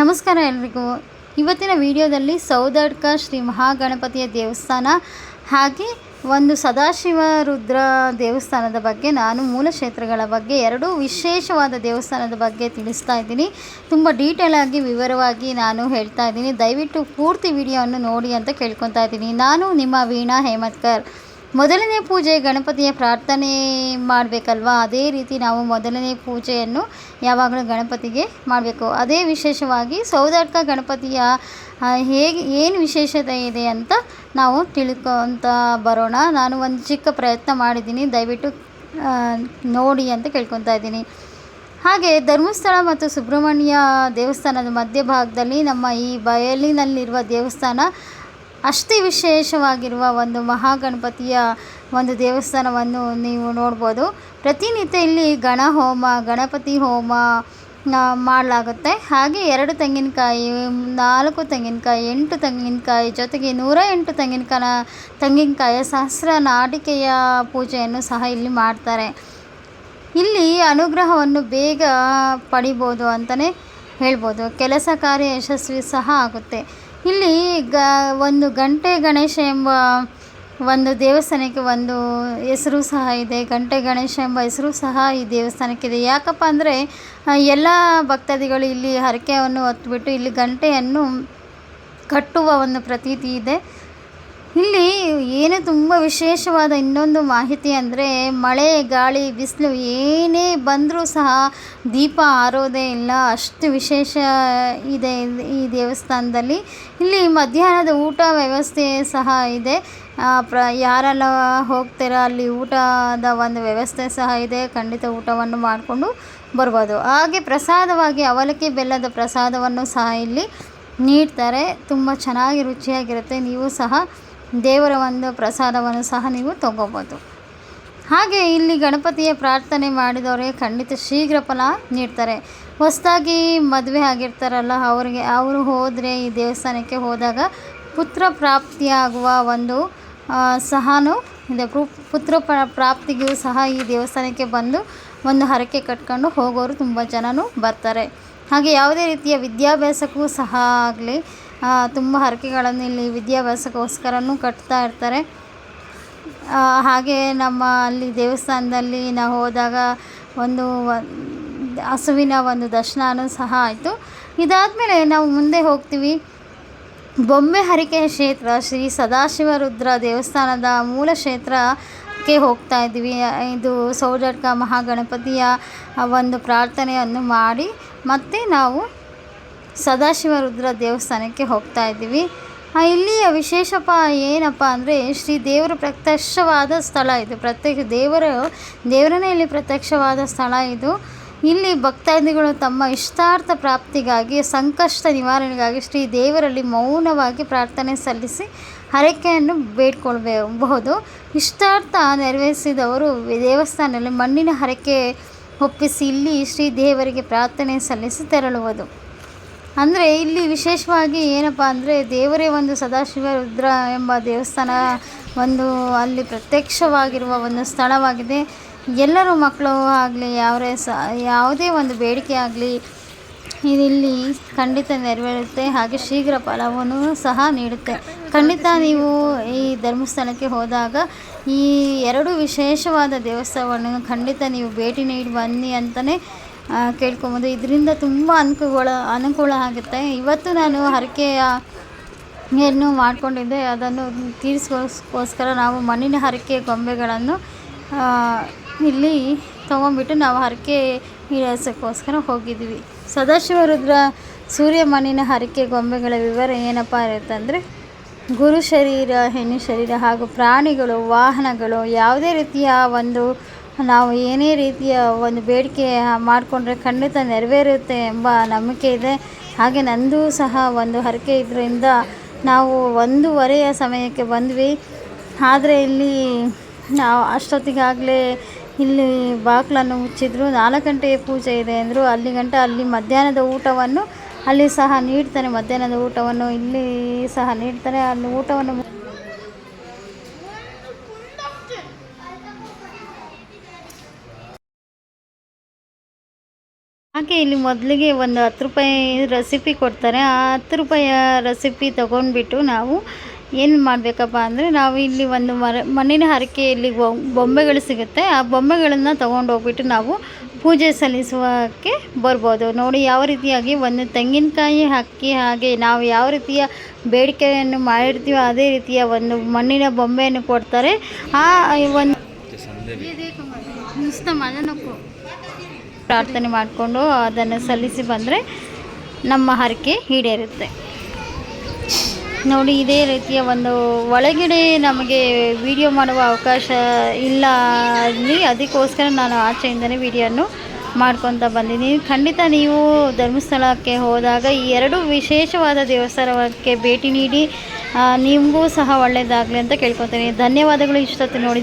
ನಮಸ್ಕಾರ ಎಲ್ರಿಗೂ. ಇವತ್ತಿನ ವಿಡಿಯೋದಲ್ಲಿ ಸೌದಡ್ಕ ಶ್ರೀ ಮಹಾಗಣಪತಿಯ ದೇವಸ್ಥಾನ ಹಾಗೆ ಒಂದು ಸದಾಶಿವ ರುದ್ರ ದೇವಸ್ಥಾನದ ಬಗ್ಗೆ ನಾನು ಮೂಲ ಕ್ಷೇತ್ರಗಳ ಬಗ್ಗೆ, ಎರಡೂ ವಿಶೇಷವಾದ ದೇವಸ್ಥಾನದ ಬಗ್ಗೆ ತಿಳಿಸ್ತಾ ಇದ್ದೀನಿ. ತುಂಬ ಡೀಟೇಲ್ ಆಗಿ, ವಿವರವಾಗಿ ನಾನು ಹೇಳ್ತಾ ಇದ್ದೀನಿ. ದಯವಿಟ್ಟು ಪೂರ್ತಿ ವಿಡಿಯೋವನ್ನು ನೋಡಿ ಅಂತ ಕೇಳ್ಕೊತಾ ಇದ್ದೀನಿ. ನಾನು ನಿಮ್ಮ ವೀಣಾ ಹೇಮತ್ಕರ್. ಮೊದಲನೇ ಪೂಜೆ ಗಣಪತಿಯ ಪ್ರಾರ್ಥನೆ ಮಾಡಬೇಕಲ್ವಾ? ಅದೇ ರೀತಿ ನಾವು ಮೊದಲನೇ ಪೂಜೆಯನ್ನು ಯಾವಾಗಲೂ ಗಣಪತಿಗೆ ಮಾಡಬೇಕು. ಅದೇ ವಿಶೇಷವಾಗಿ ಸೌದಾರ್ಕ ಗಣಪತಿಯ ಹೇಗೆ, ಏನು ವಿಶೇಷತೆ ಇದೆ ಅಂತ ನಾವು ತಿಳ್ಕೊತ ಬರೋಣ. ನಾನು ಒಂದು ಚಿಕ್ಕ ಪ್ರಯತ್ನ ಮಾಡಿದ್ದೀನಿ. ದಯವಿಟ್ಟು ನೋಡಿ ಅಂತ ಕೇಳ್ಕೊತಾ ಇದ್ದೀನಿ. ಹಾಗೆ ಧರ್ಮಸ್ಥಳ ಮತ್ತು ಸುಬ್ರಹ್ಮಣ್ಯ ದೇವಸ್ಥಾನದ ಮಧ್ಯಭಾಗದಲ್ಲಿ ನಮ್ಮ ಈ ಬಯಲಿನಲ್ಲಿರುವ ದೇವಸ್ಥಾನ ಅಷ್ಟೇ ವಿಶೇಷವಾಗಿರುವ ಒಂದು ಮಹಾಗಣಪತಿಯ ಒಂದು ದೇವಸ್ಥಾನವನ್ನು ನೀವು ನೋಡ್ಬೋದು. ಪ್ರತಿನಿತ್ಯ ಇಲ್ಲಿ ಗಣ ಹೋಮ, ಗಣಪತಿ ಹೋಮ ಮಾಡಲಾಗುತ್ತೆ. ಹಾಗೆ ಎರಡು ತೆಂಗಿನಕಾಯಿ, ನಾಲ್ಕು ತೆಂಗಿನಕಾಯಿ, ಎಂಟು ತೆಂಗಿನಕಾಯಿ ಜೊತೆಗೆ ನೂರ ಎಂಟು ತೆಂಗಿನಕಾಯ ತೆಂಗಿನಕಾಯ ಸಹಸ್ರ ನಾಟಿಕೆಯ ಪೂಜೆಯನ್ನು ಸಹ ಇಲ್ಲಿ ಮಾಡ್ತಾರೆ. ಇಲ್ಲಿ ಅನುಗ್ರಹವನ್ನು ಬೇಗ ಪಡಿಬೋದು ಅಂತಲೇ ಹೇಳ್ಬೋದು. ಕೆಲಸ ಕಾರ್ಯ ಯಶಸ್ವಿ ಸಹ ಆಗುತ್ತೆ. ಇಲ್ಲಿ ಗ, ಒಂದು ಗಂಟೆ ಗಣೇಶ ಎಂಬ ಒಂದು ದೇವಸ್ಥಾನಕ್ಕೆ ಒಂದು ಹೆಸರು ಸಹ ಇದೆ. ಗಂಟೆ ಗಣೇಶ ಎಂಬ ಹೆಸರು ಸಹ ಈ ದೇವಸ್ಥಾನಕ್ಕಿದೆ ಯಾಕಪ್ಪ ಅಂದರೆ ಎಲ್ಲ ಭಕ್ತಾದಿಗಳು ಇಲ್ಲಿ ಹರಕೆಯನ್ನು ಹೊತ್ಬಿಟ್ಟು ಇಲ್ಲಿ ಗಂಟೆಯನ್ನು ಕಟ್ಟುವ ಒಂದು ಪ್ರತೀತಿ ಇದೆ. ಇಲ್ಲಿ ಏನು ತುಂಬ ವಿಶೇಷವಾದ ಇನ್ನೊಂದು ಮಾಹಿತಿ ಅಂದರೆ ಮಳೆ, ಗಾಳಿ, ಬಿಸಿಲು ಏನೇ ಬಂದರೂ ಸಹ ದೀಪ ಆರೋದೇ ಇಲ್ಲ. ಅಷ್ಟು ವಿಶೇಷ ಇದೆ ಈ ದೇವಸ್ಥಾನದಲ್ಲಿ. ಇಲ್ಲಿ ಮಧ್ಯಾಹ್ನದ ಊಟ ವ್ಯವಸ್ಥೆ ಸಹ ಇದೆ. ಪ್ರ, ಯಾರೆಲ್ಲ ಹೋಗ್ತೀರಾ, ಅಲ್ಲಿ ಊಟದ ಒಂದು ವ್ಯವಸ್ಥೆ ಸಹ ಇದೆ. ಖಂಡಿತ ಊಟವನ್ನು ಮಾಡಿಕೊಂಡು ಬರ್ಬೋದು. ಹಾಗೆ ಪ್ರಸಾದವಾಗಿ ಅವಲಕ್ಕಿ ಬೆಲ್ಲದ ಪ್ರಸಾದವನ್ನು ಸಹ ಇಲ್ಲಿ ನೀಡ್ತಾರೆ. ತುಂಬ ಚೆನ್ನಾಗಿ ರುಚಿಯಾಗಿರುತ್ತೆ. ನೀವು ಸಹ ದೇವರ ಒಂದು ಪ್ರಸಾದವನ್ನು ಸಹ ನೀವು ತಗೋಬೋದು. ಹಾಗೆ ಇಲ್ಲಿ ಗಣಪತಿಯ ಪ್ರಾರ್ಥನೆ ಮಾಡಿದವರಿಗೆ ಖಂಡಿತ ಶೀಘ್ರ ಫಲ ನೀಡ್ತಾರೆ. ಹೊಸದಾಗಿ ಮದುವೆ ಆಗಿರ್ತಾರಲ್ಲ, ಅವರಿಗೆ, ಅವರು ಹೋದರೆ ಈ ದೇವಸ್ಥಾನಕ್ಕೆ ಹೋದಾಗ ಪುತ್ರ ಪ್ರಾಪ್ತಿಯಾಗುವ ಒಂದು ಸಹನೂ, ಇದೆ ಪುತ್ರ ಪ್ರ- ಪ್ರಾಪ್ತಿಗೂ ಸಹ ಈ ದೇವಸ್ಥಾನಕ್ಕೆ ಬಂದು ಒಂದು ಹರಕೆ ಕಟ್ಕೊಂಡು ಹೋಗೋರು ತುಂಬ ಜನನೂ ಬರ್ತಾರೆ. ಹಾಗೆ ಯಾವುದೇ ರೀತಿಯ ವಿದ್ಯಾಭ್ಯಾಸಕ್ಕೂ ಸಹ ಆಗಲಿ ತುಂಬ ಹರಕೆಗಳನ್ನು ಇಲ್ಲಿ ವಿದ್ಯಾಭ್ಯಾಸಕ್ಕೋಸ್ಕರನೂ ಕಟ್ತಾ ಇರ್ತಾರೆ. ಹಾಗೆ ನಮ್ಮ ಅಲ್ಲಿ ದೇವಸ್ಥಾನದಲ್ಲಿ ನಾವು ಹೋದಾಗ ಒಂದು ಹಸುವಿನ ಒಂದು ದರ್ಶನವೂ ಸಹ ಆಯಿತು. ಇದಾದಮೇಲೆ ನಾವು ಮುಂದೆ ಹೋಗ್ತೀವಿ. ಬೊಂಬೆ ಹರಿಕೆ ಕ್ಷೇತ್ರ, ಶ್ರೀ ಸದಾಶಿವ ರುದ್ರ ದೇವಸ್ಥಾನದ ಮೂಲ ಕ್ಷೇತ್ರಕ್ಕೆ ಹೋಗ್ತಾ ಇದ್ದೀವಿ. ಇದು ಸೌಜಡ್ಕ ಮಹಾಗಣಪತಿಯ ಒಂದು ಪ್ರಾರ್ಥನೆಯನ್ನು ಮಾಡಿ ಮತ್ತೆ ನಾವು ಸದಾಶಿವ ರುದ್ರ ದೇವಸ್ಥಾನಕ್ಕೆ ಹೋಗ್ತಾ ಇದ್ದೀವಿ. ಇಲ್ಲಿಯ ವಿಶೇಷಪ ಏನಪ್ಪ ಅಂದರೆ ಶ್ರೀ ದೇವರ ಪ್ರತ್ಯಕ್ಷವಾದ ಸ್ಥಳ ಇದು. ಪ್ರತ್ಯಕ್ಷ ದೇವರ ದೇವರನೇ ಇಲ್ಲಿ ಪ್ರತ್ಯಕ್ಷವಾದ ಸ್ಥಳ ಇದು. ಇಲ್ಲಿ ಭಕ್ತಾದಿಗಳು ತಮ್ಮ ಇಷ್ಟಾರ್ಥ ಪ್ರಾಪ್ತಿಗಾಗಿ, ಸಂಕಷ್ಟ ನಿವಾರಣೆಗಾಗಿ ಶ್ರೀ ದೇವರಲ್ಲಿ ಮೌನವಾಗಿ ಪ್ರಾರ್ಥನೆ ಸಲ್ಲಿಸಿ ಹರಕೆಯನ್ನು ಬೇಡ್ಕೊಳ್ಬಹುದು. ಇಷ್ಟಾರ್ಥ ನೆರವೇರಿಸಿದವರು ದೇವಸ್ಥಾನದಲ್ಲಿ ಮಣ್ಣಿನ ಹರಕೆ ಒಪ್ಪಿಸಿ ಇಲ್ಲಿ ಶ್ರೀ ದೇವರಿಗೆ ಪ್ರಾರ್ಥನೆ ಸಲ್ಲಿಸಿ ತೆರಳುವುದು. ಅಂದರೆ ಇಲ್ಲಿ ವಿಶೇಷವಾಗಿ ಏನಪ್ಪ ಅಂದರೆ ದೇವರೇ ಒಂದು ಸದಾಶಿವ ರುದ್ರ ಎಂಬ ದೇವಸ್ಥಾನ ಒಂದು ಅಲ್ಲಿ ಪ್ರತ್ಯಕ್ಷವಾಗಿರುವ ಒಂದು ಸ್ಥಳವಾಗಿದೆ. ಎಲ್ಲರೂ ಮಕ್ಕಳು ಆಗಲಿ, ಯಾವರೇ ಸ, ಯಾವುದೇ ಒಂದು ಬೇಡಿಕೆ ಆಗಲಿ ಇಲ್ಲಿ ಖಂಡಿತ ನೆರವೇರುತ್ತೆ. ಹಾಗೆ ಶೀಘ್ರ ಫಲವನ್ನು ಸಹ ನೀಡುತ್ತೆ. ಖಂಡಿತ ನೀವು ಈ ಧರ್ಮಸ್ಥಳಕ್ಕೆ ಹೋದಾಗ ಈ ಎರಡು ವಿಶೇಷವಾದ ದೇವಸ್ಥಾನವನ್ನು ಖಂಡಿತ ನೀವು ಭೇಟಿ ನೀಡಿ ಬನ್ನಿ ಅಂತಲೇ ಕೇಳ್ಕೊಬೋದು. ಇದರಿಂದ ತುಂಬ ಅನುಕೂಲ ಅನುಕೂಲ ಆಗುತ್ತೆ. ಇವತ್ತು ನಾನು ಹರಕೆಯ ಏನು ಮಾಡಿಕೊಂಡಿದ್ದೆ. ಅದನ್ನು ತೀರಿಸ್ಕೋಸ್ಕರ ನಾವು ಮಣ್ಣಿನ ಹರಕೆ ಗೊಂಬೆಗಳನ್ನು ಇಲ್ಲಿ ತೊಗೊಂಡ್ಬಿಟ್ಟು ನಾವು ಹರಕೆ ಈಡೇರಿಸೋಕ್ಕೋಸ್ಕರ ಹೋಗಿದ್ವಿ ಸದಾಶಿವ ರುದ್ರ ಸೂರ್ಯ ಮಣ್ಣಿನ ಹರಕೆ ಗೊಂಬೆಗಳ ವಿವರ ಏನಪ್ಪ ಇರುತ್ತೆ ಅಂದರೆ ಗುರು ಶರೀರ, ಹೆಣ್ಣು ಶರೀರ ಹಾಗೂ ಪ್ರಾಣಿಗಳು, ವಾಹನಗಳು ಯಾವುದೇ ರೀತಿಯ ಒಂದು ನಾವು ಏನೇ ರೀತಿಯ ಒಂದು ಬೇಡಿಕೆ ಮಾಡಿಕೊಂಡ್ರೆ ಖಂಡಿತ ನೆರವೇರುತ್ತೆ ಎಂಬ ನಂಬಿಕೆ ಇದೆ. ಹಾಗೆ ನಂದು ಸಹ ಒಂದು ಹರಕೆ ಇದರಿಂದ ನಾವು ಒಂದೂವರೆಯ ಸಮಯಕ್ಕೆ ಬಂದ್ವಿ. ಆದರೆ ಇಲ್ಲಿ ನಾವು ಅಷ್ಟೊತ್ತಿಗಾಗಲೇ ಇಲ್ಲಿ ಬಾಗಿಲನ್ನು ಮುಚ್ಚಿದ್ರು. ನಾಲ್ಕು ಗಂಟೆಗೆ ಪೂಜೆ ಇದೆ ಅಂದರು. ಅಲ್ಲಿ ಗಂಟ ಅಲ್ಲಿ ಮಧ್ಯಾಹ್ನದ ಊಟವನ್ನು ಅಲ್ಲಿ ಸಹ ನೀಡ್ತಾರೆ. ಮಧ್ಯಾಹ್ನದ ಊಟವನ್ನು ಇಲ್ಲಿ ಸಹ ನೀಡ್ತಾರೆ. ಅಲ್ಲಿ ಊಟವನ್ನು ಹಾಗೆ ಇಲ್ಲಿ ಮೊದಲಿಗೆ ಒಂದು ಹತ್ತು ರೂಪಾಯಿ ರೆಸಿಪಿ ಕೊಡ್ತಾರೆ. ಆ ಹತ್ತು ರೂಪಾಯಿಯ ರೆಸಿಪಿ ತೊಗೊಂಡ್ಬಿಟ್ಟು ನಾವು ಏನು ಮಾಡಬೇಕಪ್ಪ ಅಂದರೆ ನಾವು ಇಲ್ಲಿ ಒಂದು ಮರ ಮಣ್ಣಿನ ಹರಕೆಯಲ್ಲಿ ಬೊಂಬೆಗಳು ಸಿಗುತ್ತೆ. ಆ ಬೊಂಬೆಗಳನ್ನು ತೊಗೊಂಡು ಹೋಗ್ಬಿಟ್ಟು ನಾವು ಪೂಜೆ ಸಲ್ಲಿಸುವಕ್ಕೆ ಬರ್ಬೋದು. ನೋಡಿ ಯಾವ ರೀತಿಯಾಗಿ ಒಂದು ತೆಂಗಿನಕಾಯಿ ಅಕ್ಕಿ ಹಾಗೆ ನಾವು ಯಾವ ರೀತಿಯ ಬೇಡಿಕೆಯನ್ನು ಮಾಡಿರ್ತೀವೋ ಅದೇ ರೀತಿಯ ಒಂದು ಮಣ್ಣಿನ ಬೊಂಬೆಯನ್ನು ಕೊಡ್ತಾರೆ. ಆ ಒಂದು ಪ್ರಾರ್ಥನೆ ಮಾಡಿಕೊಂಡು ಅದನ್ನು ಸಲ್ಲಿಸಿ ಬಂದರೆ ನಮ್ಮ ಹರಕೆ ಈಡೇರುತ್ತೆ. ನೋಡಿ, ಇದೇ ರೀತಿಯ ಒಂದು ಒಳಗಡೆ ನಮಗೆ ವಿಡಿಯೋ ಮಾಡುವ ಅವಕಾಶ ಇಲ್ಲ ಅಲ್ಲಿ. ಅದಕ್ಕೋಸ್ಕರ ನಾನು ಆಚೆಯಿಂದನೇ ವಿಡಿಯೋನು ಮಾಡ್ಕೊತ ಬಂದಿದ್ದೀನಿ. ಖಂಡಿತ ನೀವು ಧರ್ಮಸ್ಥಳಕ್ಕೆ ಹೋದಾಗ ಈ ಎರಡು ವಿಶೇಷವಾದ ದೇವಸ್ಥಾನಕ್ಕೆ ಭೇಟಿ ನೀಡಿ ನಿಮಗೂ ಸಹ ಒಳ್ಳೆಯದಾಗಲಿ ಅಂತ ಕೇಳ್ಕೊತೀನಿ ಧನ್ಯವಾದಗಳು ಇಷ್ಟೊತ್ತು ನೋಡಿ.